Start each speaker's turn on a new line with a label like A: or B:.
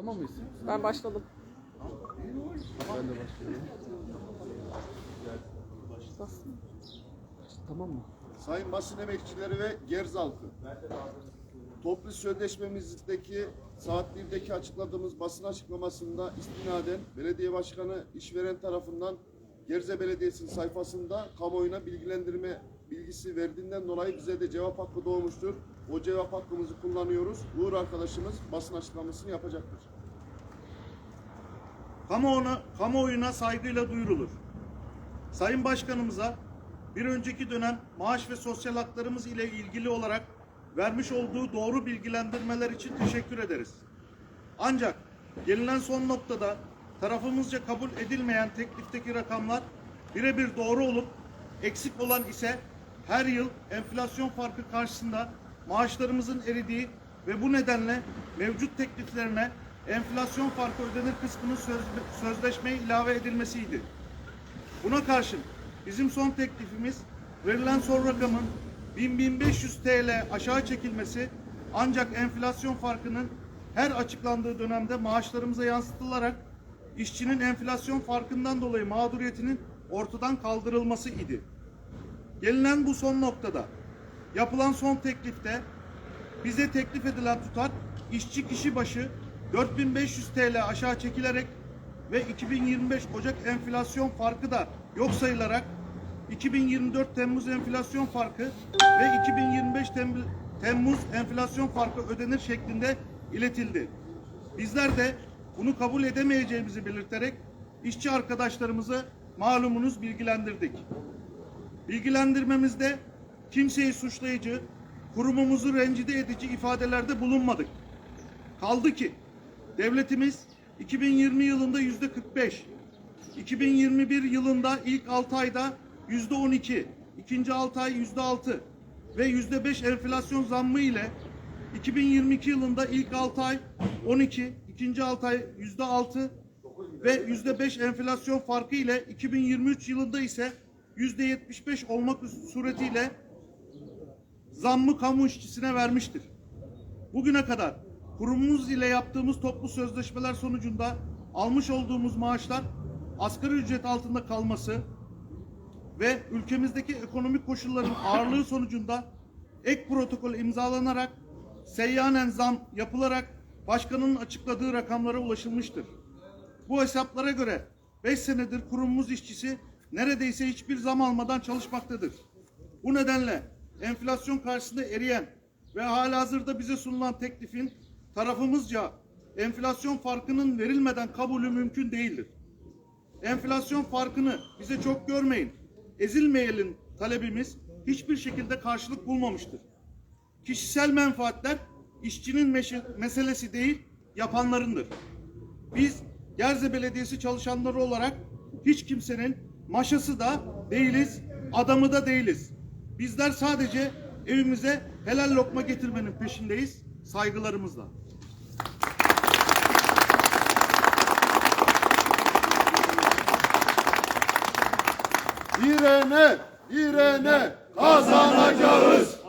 A: Tamam mıyız?
B: Ben başladım.
A: Ben de başlıyorum. Tamam mı?
C: Sayın basın emekçileri ve Gerz halkı. Toplu sözleşmemizdeki saat 1'deki açıkladığımız basın açıklamasında istinaden belediye başkanı işveren tarafından Gerze Belediyesi'nin sayfasında kamuoyuna bilgilendirme bilgisi verdiğinden dolayı bize de cevap hakkı doğmuştur. O cevap hakkımızı kullanıyoruz. Uğur arkadaşımız basın açıklamasını yapacaktır.
D: kamuoyuna, kamuoyuna saygıyla duyurulur. Sayın Başkanımıza bir önceki dönem maaş ve sosyal haklarımız ile ilgili olarak vermiş olduğu doğru bilgilendirmeler için teşekkür ederiz. Ancak gelinen son noktada tarafımızca kabul edilmeyen teklifteki rakamlar birebir doğru olup eksik olan ise her yıl enflasyon farkı karşısında maaşlarımızın eridiği ve bu nedenle mevcut tekliflerine enflasyon farkı ödenir kısmının söz, sözleşmeye ilave edilmesiydi. Buna karşın bizim son teklifimiz verilen son rakamın 1000-1500 TL aşağı çekilmesi ancak enflasyon farkının her açıklandığı dönemde maaşlarımıza yansıtılarak işçinin enflasyon farkından dolayı mağduriyetinin ortadan kaldırılması idi. Gelinen bu son noktada yapılan son teklifte bize teklif edilen tutar işçi kişi başı 4500 TL aşağı çekilerek ve 2025 Ocak enflasyon farkı da yok sayılarak 2024 Temmuz enflasyon farkı ve 2025 Tem- Temmuz enflasyon farkı ödenir şeklinde iletildi. Bizler de bunu kabul edemeyeceğimizi belirterek işçi arkadaşlarımızı malumunuz bilgilendirdik. Bilgilendirmemizde kimseyi suçlayıcı, kurumumuzu rencide edici ifadelerde bulunmadık. Kaldı ki devletimiz 2020 yılında yüzde 45, 2021 yılında ilk 6 ayda yüzde 12, ikinci 6 ay yüzde 6 ve yüzde 5 enflasyon zammı ile 2022 yılında ilk 6 ay 12, ikinci 6 ay yüzde 6 ve yüzde 5 enflasyon farkı ile 2023 yılında ise yüzde 75 olmak suretiyle zammı kamu işçisine vermiştir. Bugüne kadar kurumumuz ile yaptığımız toplu sözleşmeler sonucunda almış olduğumuz maaşlar asgari ücret altında kalması ve ülkemizdeki ekonomik koşulların ağırlığı sonucunda ek protokol imzalanarak seyyanen zam yapılarak başkanın açıkladığı rakamlara ulaşılmıştır. Bu hesaplara göre 5 senedir kurumumuz işçisi neredeyse hiçbir zam almadan çalışmaktadır. Bu nedenle enflasyon karşısında eriyen ve halihazırda bize sunulan teklifin tarafımızca enflasyon farkının verilmeden kabulü mümkün değildir. Enflasyon farkını bize çok görmeyin, ezilmeyelim talebimiz hiçbir şekilde karşılık bulmamıştır. Kişisel menfaatler işçinin meselesi değil, yapanlarındır. Biz Gerze Belediyesi çalışanları olarak hiç kimsenin maşası da değiliz, adamı da değiliz. Bizler sadece evimize helal lokma getirmenin peşindeyiz saygılarımızla.
C: İrene, İrene kazanacağız.